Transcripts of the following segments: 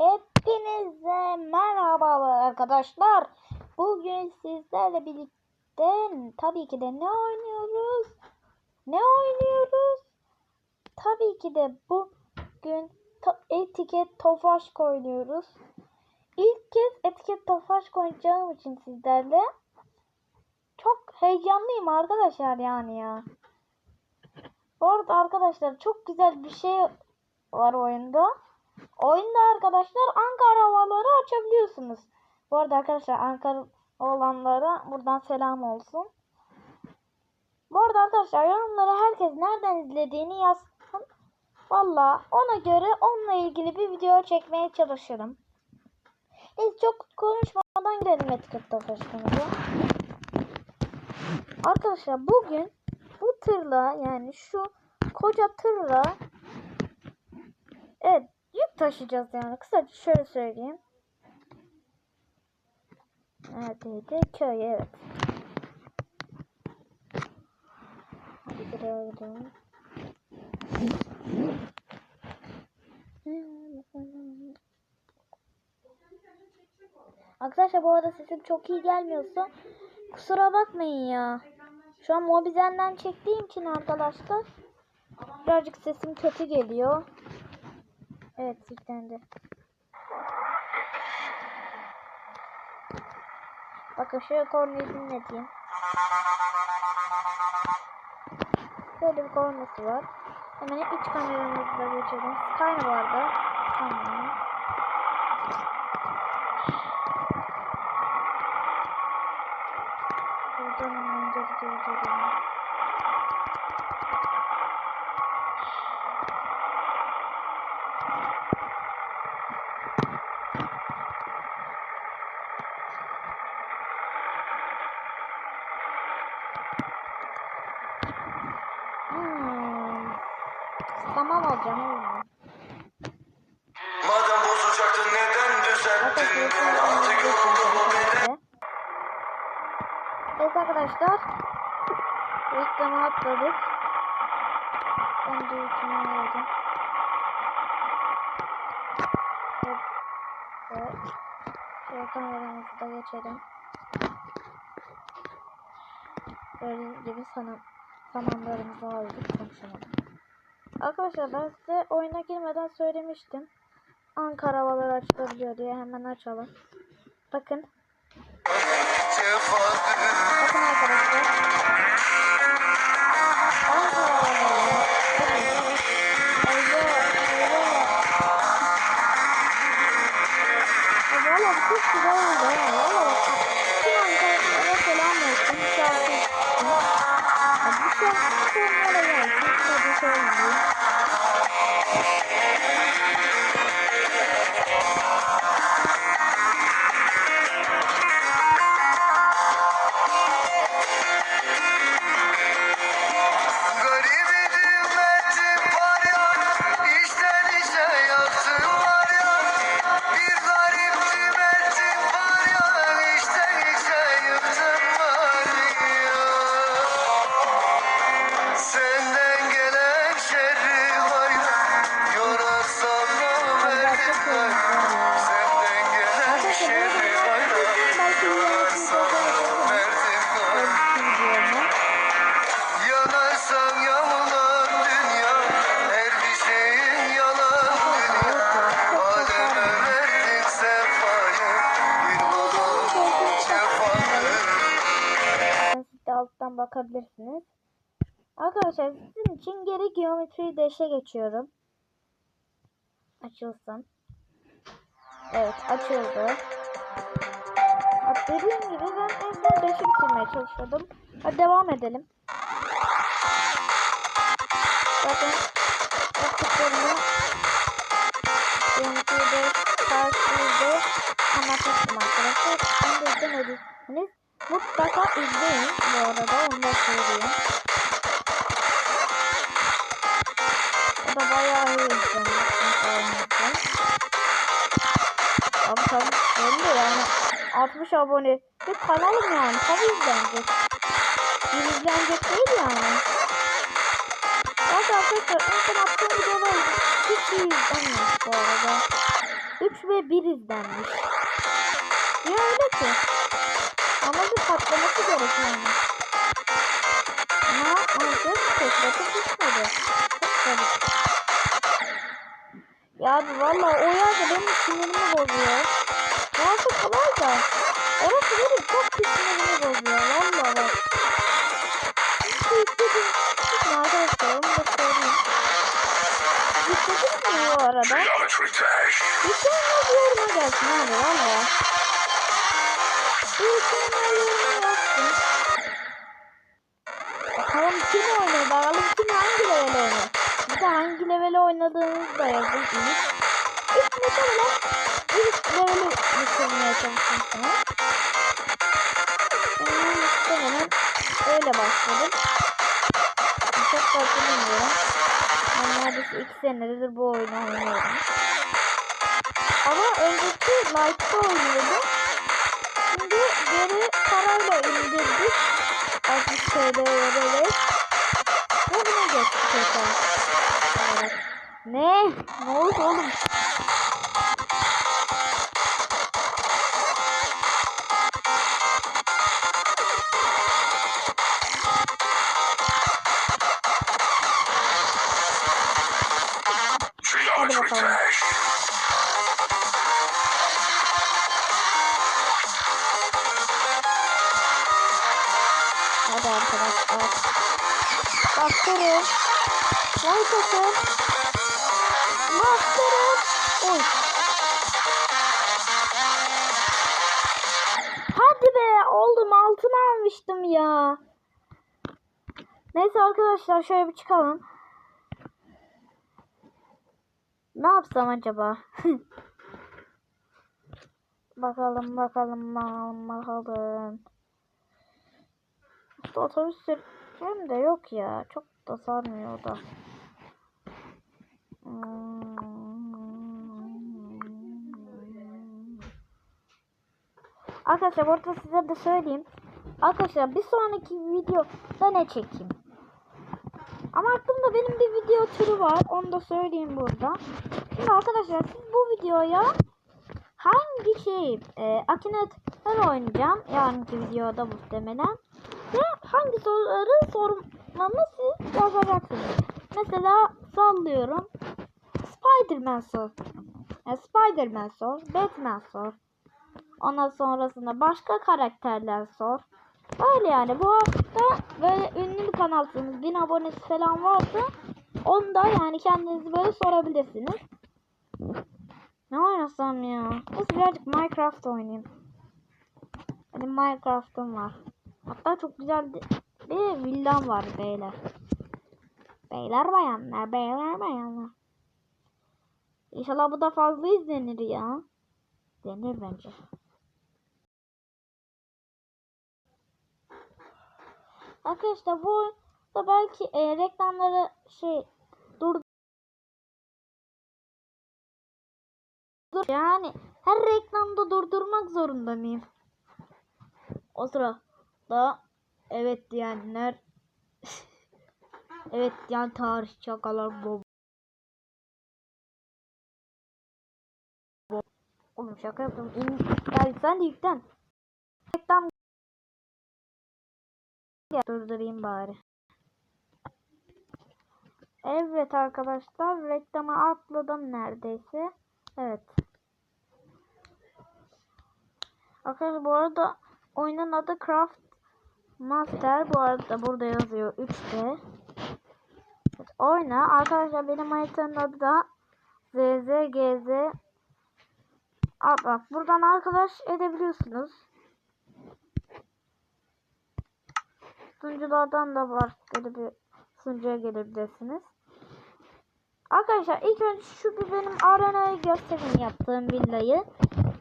Hepinize merhabalar arkadaşlar. Bugün sizlerle birlikte tabii ki de ne oynuyoruz? Ne oynuyoruz? Tabii ki de bugün etiket tofaş oynuyoruz. İlk kez etiket tofaş oynayacağım için sizlerle çok heyecanlıyım arkadaşlar yani ya. Bu arada arkadaşlar çok güzel bir şey var oyunda. Oyunda arkadaşlar Ankara havaları açabiliyorsunuz. Bu arada arkadaşlar Ankara olanlara buradan selam olsun. Bu arada arkadaşlar yorumlara herkes nereden izlediğini yazsın. Valla ona göre onunla ilgili bir video çekmeye çalışırım. Biz çok konuşmadan girelim etiket tofaşlarımıza. Arkadaşlar bugün bu tırla yani şu koca tırla evet taşıyacağız yani. Kısaca şöyle söyleyeyim. Neredeydi? Köy evet. Hadi buraya gidelim. Arkadaşlar bu arada sesim çok iyi gelmiyorsa kusura bakmayın ya. Şu an Mobizen'den çektiğim için arkadaşlar birazcık sesim kötü geliyor. Evet yüklendi. Bakın şöyle korneyi dinleteyim. Böyle bir kornesi var. Hemen iç kameramızda geçelim. Skyne vardı. Tamam. Buradan hemen geri geri Hmm. Alacağım oğlum. Madem bozacaktın neden düzelttin? Artık yoruldum o neden? Evet arkadaşlar. Reklamı atladık. Ben de yükümü aldım. Evet. evet. Şöyle kameramızı da geçelim. Böyle gibi sanam, sanamlarımızı aldık. Konuşamadım. Arkadaşlar ben size oyuna girmeden söylemiştim. Ankara havaları açılabiliyor diye hemen açalım. Bakın. Bakın arkadaşlar. Bakabilirsiniz. Arkadaşlar sizin için geri geometri deşe geçiyorum. Açılsın. Evet açıldı. Dediğim gibi ben en son deşi bitirmeye çalışıyordum. Hadi devam edelim. Zaten yaptıklarımı abone bir kanalım yani tabii izlenecek. Bir izlenecek değil yani. Zaten arkadaşlar en son attığım videolar hiç iyi izlenmiyor bu arada. 3 ve 1 izlenmiş. Ya öyle ki. Ama bir patlaması gerek yani. Ama maalesef tekrarı düşmedi. Çok garip. Ya abi valla o yerde benim sinirimi bozuyor. Yası kolay da. Orası benim çok sinirimi bozuyor. Valla bak. Bakın arkadaşlar onu da söyleyeyim. Yükledim mi bu arada? Yükleyenler yoruma gelsin abi valla. Yükleyenler yoruma gelsin. Bakalım kim oynadı? Bakalım kim hangi level oynadı? Bir de hangi level oynadığınızı da yazın ilk. Muhtemelen ilk leveli bitirmeye çalışmışsınız. Ben muhtemelen öyle başladım. Çok farklı bilmiyorum. Ben neredeyse iki senedir bu oyunu oynuyorum. Ama önceki Light'ta oynuyordum. Şimdi geri parayla indirdik. 60 TL vererek. Ve buna geçtik. Ne? Ne oldu oğlum? Bakalım. Hadi arkadaşlar. Bastırın. Like atın. Bastırın. Oy. Hadi be oldum altın almıştım ya. Neyse arkadaşlar şöyle bir çıkalım. Ne yapsam acaba? bakalım bakalım bakalım bakalım. İşte otobüs süreceğim de yok ya. Çok da sarmıyor da. Arkadaşlar bu arada size de söyleyeyim. Arkadaşlar bir sonraki videoda ne çekeyim? Ama aklımda benim bir video türü var. Onu da söyleyeyim burada. Şimdi arkadaşlar siz bu videoya hangi şey e, Akinet oynayacağım yarınki videoda muhtemelen ve hangi soruları sormamı siz yazacaksınız. Mesela sallıyorum Spiderman sor. E, Spiderman sor, Batman sor. Ondan sonrasında başka karakterler sor. Öyle yani bu hafta böyle ünlü bir kanalsınız. 1000 abonesi falan varsa onu da yani kendiniz böyle sorabilirsiniz. Ne oynasam ya? Neyse birazcık Minecraft oynayayım. Benim Minecraft'ım var. Hatta çok güzel bir villam var beyler. Beyler bayanlar, beyler bayanlar. İnşallah bu da fazla izlenir ya. Denir bence. Arkadaşlar bu oyunda belki e, reklamları şey dur dur yani her reklamda durdurmak zorunda mıyım? O sırada evet diyenler evet diyen tarih çakalar bu Oğlum şaka yaptım. İn, gel sen de yüklen. Gel, durdurayım bari. Evet arkadaşlar reklama atladım neredeyse. Evet. Arkadaşlar bu arada oyunun adı Craft Master. Bu arada burada yazıyor 3D. Evet, oyna. Arkadaşlar benim haritanın adı da ZZGZ. Aa, bak buradan arkadaş edebiliyorsunuz. Sunuculardan da var. Böyle bir sunucuya gelebilirsiniz. Arkadaşlar ilk önce şu bir benim arenayı göstereyim yaptığım villayı.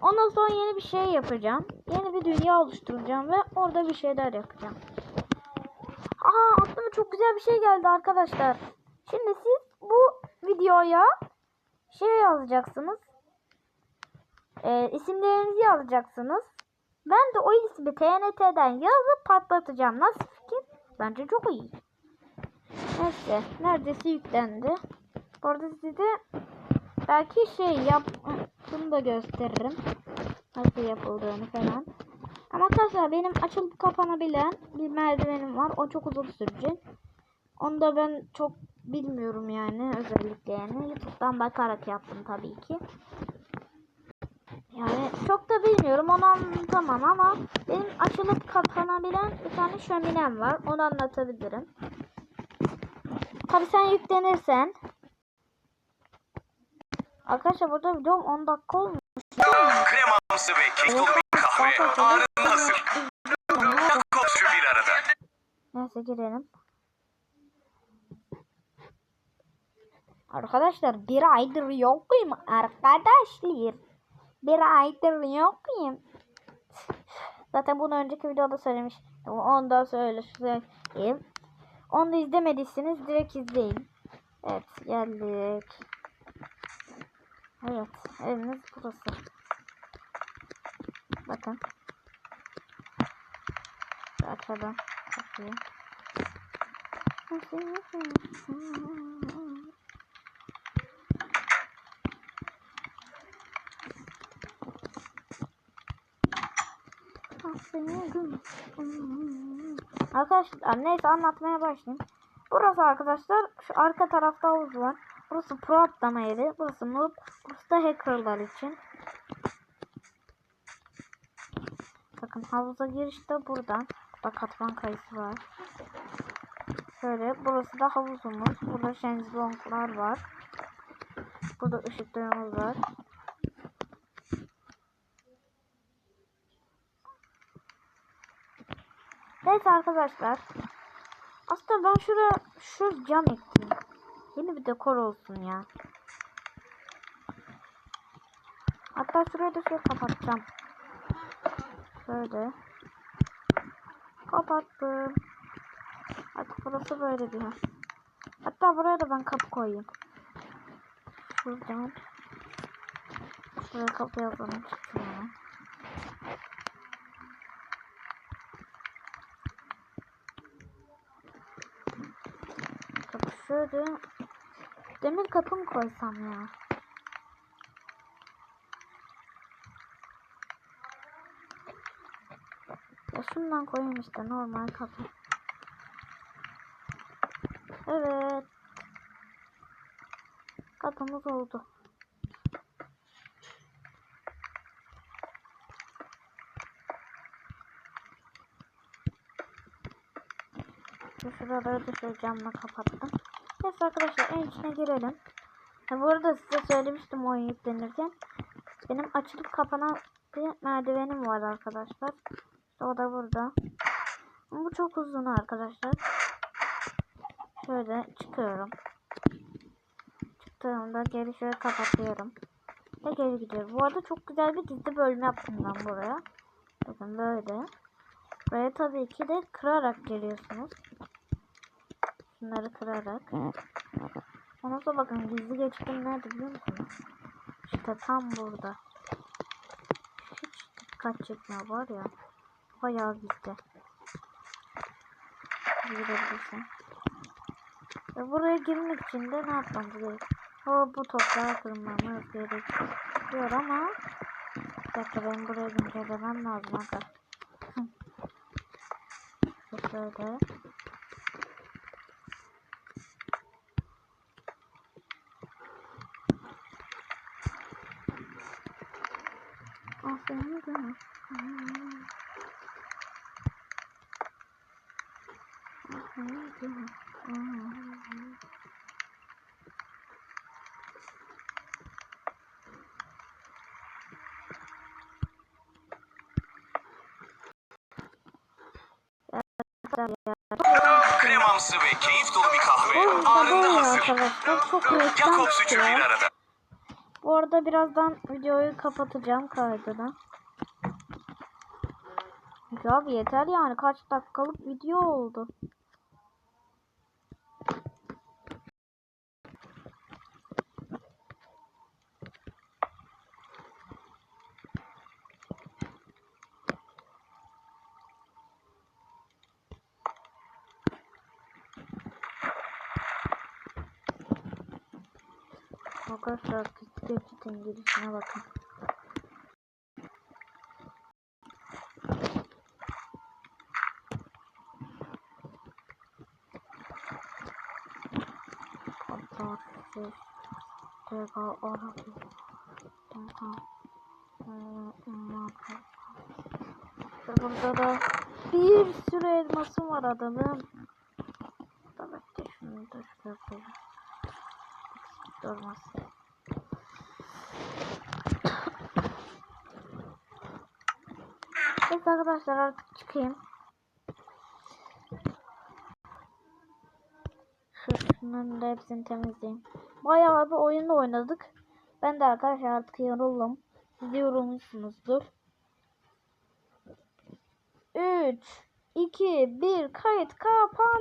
Ondan sonra yeni bir şey yapacağım. Yeni bir dünya oluşturacağım ve orada bir şeyler yapacağım. Aa aklıma çok güzel bir şey geldi arkadaşlar. Şimdi siz bu videoya şey yazacaksınız. Ee, isimlerinizi yazacaksınız. Ben de o ismi TNT'den yazıp patlatacağım. Nasıl fikir? Bence çok iyi. Neyse. Neredeyse yüklendi. Bu arada size belki şey yap Bunu da gösteririm. Nasıl yapıldığını falan. Ama arkadaşlar benim açılıp kapanabilen bir merdivenim var. O çok uzun sürecek. Onu da ben çok bilmiyorum yani özellikle yani. Youtube'dan bakarak yaptım tabii ki. Yani çok da bilmiyorum onu anlatamam ama benim açılıp kapanabilen bir tane şöminem var. Onu anlatabilirim. Tabii sen yüklenirsen. Arkadaşlar burada videom 10 dakika olmuş. Kremamsı ve bir kahve hazır. Bir arada. Neyse girelim. Arkadaşlar bir aydır yokum arkadaşlar. Bir aydır yokum. Zaten bunu önceki videoda söylemiştim. Onu da söyle söyleyeyim. Onu da izlemediyseniz direkt izleyin. Evet geldik. Evet evimiz burası. Bakın. Açalım. Kapıyı. Arkadaşlar neyse anlatmaya başlayayım. Burası arkadaşlar şu arka tarafta havuz var. Burası pro atlama yeri. Burası noob. Burası da hackerlar için. Bakın havuza giriş de buradan. Burada katman kayısı var. Şöyle burası da havuzumuz. Burada şenzlonglar var. Burada ışıklarımız var. Neyse arkadaşlar. Aslında ben şuraya şu cam ekleyeyim. Yeni bir dekor olsun ya. Hatta şurayı da şöyle kapatacağım. Şöyle. Kapattım. Artık burası böyle bir yer. Hatta buraya da ben kapı koyayım. Şuradan. Şuraya kapı yazalım. Çıkıyor. Kapı şöyle. Demir kapı mı koysam ya? Ya şundan koyayım işte normal kapı. Evet. Kapımız oldu. Şu şuraları da şöyle camla kapattım. Neyse arkadaşlar en içine girelim. Ha, bu arada size söylemiştim oyun yüklenirken. Benim açılıp kapanan bir merdivenim var arkadaşlar. İşte o da burada. Bu çok uzun arkadaşlar. Şöyle çıkıyorum. Çıktığımda geri şöyle kapatıyorum. Ve geri gidiyorum. Bu arada çok güzel bir gizli bölüm yaptım ben buraya. Bakın böyle. Buraya tabii ki de kırarak geliyorsunuz. Şunları kırarak. Ondan sonra bakın gizli geçtim nerede biliyor musunuz? İşte tam burada. Hiç dikkat çekmiyor var ya. Bayağı gizli. Girebilirsin. Ve buraya girmek için de ne yapmamız gerek? O bu toprağı kırmamız gerekiyor ama bir dakika benim buraya güncellemem lazım aga. Şöyle. Kremamsı ve keyif dolu bir kahve anında hazır. arkadaşlar. Çok reklam Jakobs üçü bir arada. Bu arada birazdan videoyu kapatacağım kaydını. Çünkü abi yeter yani kaç dakikalık video oldu. Arkadaşlar Kitapçı'nın girişine bakın. Arkadaşlar Tekrar orası Burada da bir sürü elmasım var adamın. Tabii ki şunu da şöyle Durmaz. Neyse arkadaşlar artık çıkayım. Şu şunların da hepsini temizleyeyim. Bayağı bir oyun oynadık. Ben de arkadaşlar artık yoruldum. Siz de yorulmuşsunuzdur. 3, 2, 1 kayıt kapandı.